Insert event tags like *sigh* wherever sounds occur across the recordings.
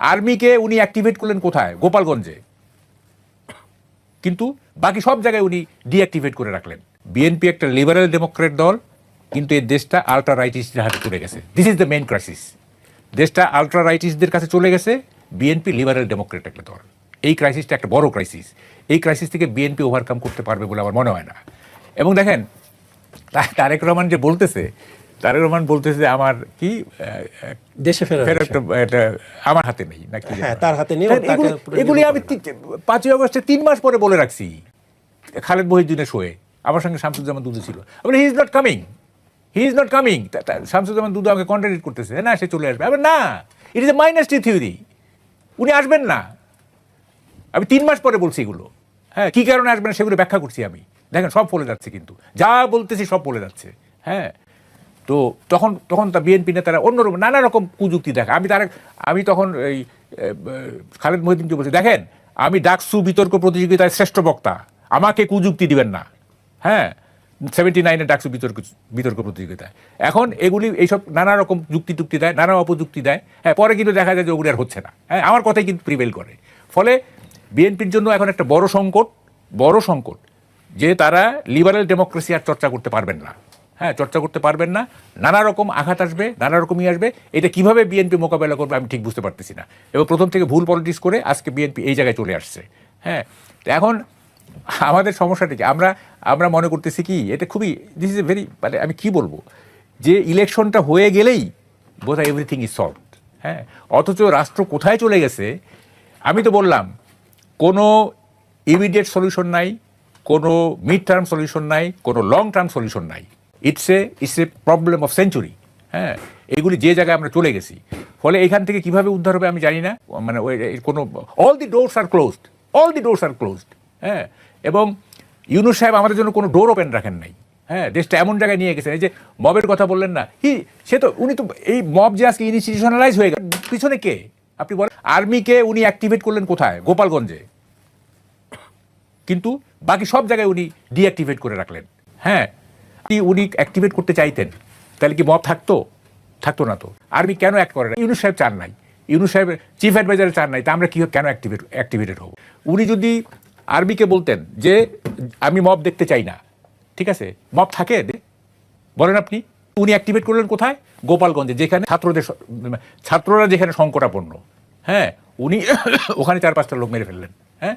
আর্মিকে উনি অ্যাক্টিভেট করলেন কোথায়? গোপালগঞ্জে। কিন্তু বাকি সব জায়গায় উনি ডিঅ্যাক্টিভেট করে রাখলেন। বিএনপি একটা লিবারেল ডেমোক্রেট দল, কিন্তু এই দেশটা আলট্রা রাইটিস্টদের হাতে চলে গেছে। This is the main crisis দেশটা আলট্রা রাইটিস্টদের কাছে চলে গেছে বিএনপি লিবারেল ডেমোক্রেট একটা দল। এই ক্রাইসিসটা একটা বড় ক্রাইসিস এই ক্রাইসিস থেকে বিএনপি ওভারকাম করতে পারবে বলে আমার মনে হয় না। এবং দেখেন, তারেক রহমান যে বলতেছে তারেক রহমান বলতেছে যে আমার কি দেশে ফেরত এটা আমার হাতে নেই নাকি হ্যাঁ, তার হাতে নেই, তাকে এগুলি- আমি পাঁচই অগস্টে তিন মাস পরে বলে রাখছি। খালেদ মহিউদ্দিনের শোয়ে আমার সঙ্গে শামসুজ্জামান দুদু ছিল। বলে he is not coming he is not coming Shamsuzzaman Dudu আমাকে কন্ট্রাডিক্ট করতেছে না সে চলে আসবে। আবার না ইট ইজ এ মাইনাসটি থিওরি উনি আসবেন না। আমি তিন মাস পরে বলছি এগুলো। হ্যাঁ কী কারণে আসবেন সেগুলো ব্যাখ্যা করছি আমি। দেখেন সব বলে যাচ্ছে কিন্তু। যা বলতেছি সব বলে যাচ্ছে। হ্যাঁ তো তখন তখন তা বিএনপি নেতারা অন্যরকম নানা রকম কুযুক্তি দেখা আমি তার আমি তখন এই খালেদ মহিদিনকে বলছি, দেখেন, আমি ডাকসু বিতর্ক প্রতিযোগিতায় শ্রেষ্ঠ বক্তা। আমাকে কুযুক্তি দিবেন না। হ্যাঁ? সেভেন্টি নাইনে ডাকসু বিতর্ক বিতর্ক প্রতিযোগিতায়। এখন এগুলি এইসব নানা রকম যুক্তি টুক্তি দেয়, নানা অপযুক্তি দেয়। হ্যাঁ পরে কিন্তু দেখা যায় যে ওগুলি আর হচ্ছে না। হ্যাঁ আমার কথাই কিন্তু প্রিভেল করে। ফলে বিএনপির জন্য এখন একটা বড় সংকট বড় সংকট, যে তারা লিবারেল ডেমোক্রেসি আর চর্চা করতে পারবেন না। হ্যাঁ চর্চা করতে পারবেন না। নানা রকম আঘাত আসবে, নানা রকমই আসবে। এটা কীভাবে বিএনপি মোকাবেলা করবে আমি ঠিক বুঝতে পারতেছি না। এবং প্রথম থেকে ভুল পলিটিক্স করে আজকে বিএনপি এই জায়গায় চলে আসছে। হ্যাঁ তো এখন আমাদের সমস্যাটা কি? আমরা আমরা মনে করতেছি কি, এটা খুবই দিস ইজ এ ভেরি মানে আমি কি বলব? যে ইলেকশনটা হয়ে গেলেই বোধ হয় এভরিথিং ইজ সলভ হ্যাঁ অথচ রাষ্ট্র কোথায় চলে গেছে? আমি তো বললাম, কোনো ইমিডিয়েট সলিউশন নাই, কোনো মিড টার্ম সলিউশন নাই, কোনো লং টার্ম সলিউশন নাই। It's a it's a problem of century হ্যাঁ এগুলি যে জায়গায় আমরা চলে গেছি। ফলে এখান থেকে কীভাবে উদ্ধার হবে আমি জানি না। মানে ওই কোনো all the doors are closed all the doors are closed হ্যাঁ এবং ইউনুস সাহেব আমাদের জন্য কোনো ডোর ওপেন রাখেন নাই। হ্যাঁ দেশটা এমন জায়গায় নিয়ে গেছেন, এই যে মবের কথা বললেন না। হি সে তো, উনি তো, এই মব যে আজকে ইনস্টিটিউশনালাইজ হয়ে গেল, পিছনে কে? আপনি বলেন আর্মিকে উনি অ্যাক্টিভেট করলেন কোথায়? গোপালগঞ্জে। কিন্তু বাকি সব জায়গায় উনি ডিঅ্যাক্টিভেট করে রাখলেন। হ্যাঁ উনি অ্যাক্টিভেট করতে চাইতেন, তাহলে কি মব থাকতো? থাকতো না তো। আর্মি কেন অ্যাক্ট করে না? ইউনুস সাহেব চান নাই। ইউনুস সাহেব চিফ অ্যাডভাইজার চান নাই, তা আমরা কি কেন অ্যাক্টিভেট অ্যাক্টিভেটেড হব? উনি যদি আর্মিকে বলতেন যে, আমি মব দেখতে চাই না। ঠিক আছে? মব থাকে বলেন আপনি, উনি অ্যাক্টিভেট করলেন কোথায়? গোপালগঞ্জে, যেখানে ছাত্রদের ছাত্ররা যেখানে সংকটাপন্ন। হ্যাঁ? উনি *coughs* ওখানে চার পাঁচটা লোক মেরে ফেললেন। হ্যাঁ?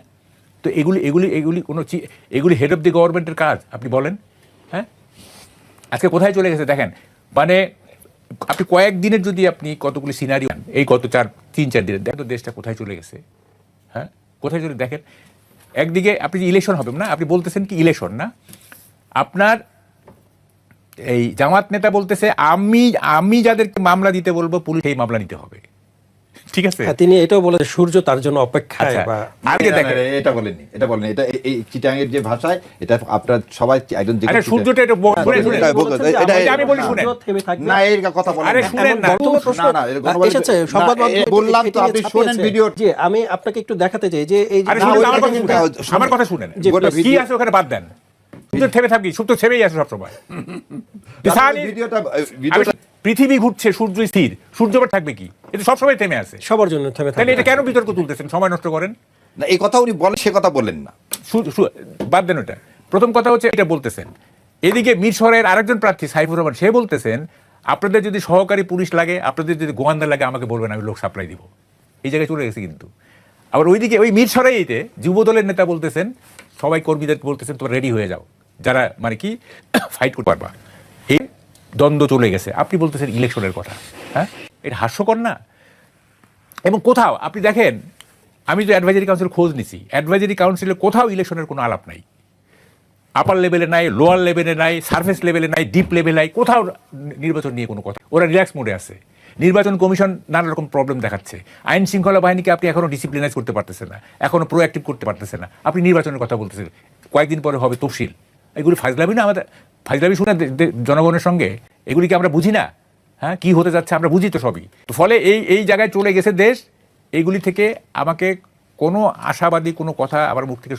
তো এগুলি এগুলি এগুলি কোনো এগুলি হেড অফ দি গভর্নমেন্টের কাজ, আপনি বলেন। আজকে কোথায় চলে গেছে দেখেন? মানে আপনি কয়েকদিনের যদি আপনি কতগুলি সিনারি এই কত চার, তিন, চার দিনের, দেখেন তো দেশটা কোথায় চলে গেছে। হ্যাঁ? কোথায় চলে, দেখেন, একদিকে আপনি যে ইলেকশন হবেন না, আপনি বলতেছেন কি ইলেকশন না? আপনার এই জামাত নেতা বলতেছে, আমি আমি যাদেরকে মামলা দিতে বলব, পুলিশ সেই মামলা নিতে হবে। ঠিক আছে হ্যাঁ, তিনি এটাও বলে সূর্য তার জন্য অপেক্ষায় আচ্ছা, আগে না, না, দেখেন এটা বলেননি এটা বলেনি এটা এই- চিটাঙের যে ভাষায় এটা আপনার সবাই একজন যে আরে সূর্যটা বল- হ্যাঁ। এটা যে এটা- আমি বলি না, শুনেন। না এর কথা বলেন আরে শুনেন না, তো- না, না, এর কোনো এসেছে সংবাদ মাধ্যমে বললাম তো, আপনি। শোনেন ভিডিও। জি আমি আপনাকে একটু দেখাতে চাই যে এই যে না, আমার কথা শুনেন। কি আছে ওখানে বাদ দেন শুধু থেমে থাকি শুধু থেমেই আছে সবসময় *laughs* পৃথিবী ঘুরছে সূর্য স্থির সূর্য থাকবে কি এটা সবসময় থেমে আছে। সবার জন্য থেমে থাকবে। এটা কেন বিতর্ক তুলতেছেন? সময় নষ্ট করেন। না এই কথা উনি বলেন সে কথা বলেন না। বাদ দেন ওটা। প্রথম কথা হচ্ছে এটা বলতেছেন। এদিকে মিরসরের আরেকজন প্রার্থী সাইফুর রহমান সে বলতেছেন আপনাদের যদি সহকারী পুলিশ লাগে আপনাদের যদি গোয়ান্দা লাগে আমাকে বলবেন আমি লোক সাপ্লাই দিব। এই জায়গায় চলে গেছে কিন্তু। আবার ওইদিকে ওই মিরসরাইতে যুব দলের নেতা বলতেছেন সবাই কর্মীদের বলতেছেন তোমরা রেডি হয়ে যাও। যারা মানে কি *coughs* ফাইট করতে পারবা। এই দ্বন্দ্ব চলে গেছে। আপনি বলতেছেন ইলেকশনের কথা হ্যাঁ? এটা হাস্যকর না? এবং কোথাও, আপনি দেখেন, আমি যে অ্যাডভাইজারি কাউন্সিল খোঁজ নিছি অ্যাডভাইজারি কাউন্সিলে কোথাও ইলেকশনের কোনো আলাপ নাই। আপার লেভেলে নাই লোয়ার লেভেলে নাই সার্ফেস লেভেলে নাই ডিপ লেভেলে নাই, কোথাও নির্বাচন নিয়ে কোনো কথা। ওরা রিল্যাক্স মোডে আছে। নির্বাচন কমিশন নানা রকম প্রবলেম দেখাচ্ছে। আইন শৃঙ্খলা বাহিনীকে আপনি এখনও ডিসিপ্লিনাইজ করতে পারতেছেন না। এখনও প্রোঅ্যাক্টিভ করতে পারতেছেন না। আপনি নির্বাচনের কথা বলতেছেন। কয়েকদিন পরে হবে তফসিল। এগুলি ফাজলামি না আমাদের? ফাজলামি শুনে জনগণের সঙ্গে? এগুলি কি আমরা বুঝি না? হ্যাঁ কি হতে যাচ্ছে আমরা বুঝি তো সবই। তো ফলে এই এই জায়গায় চলে গেছে দেশ। এইগুলি থেকে আমাকে কোনো আশাবাদী কোনো কথা আমার মুখ থেকে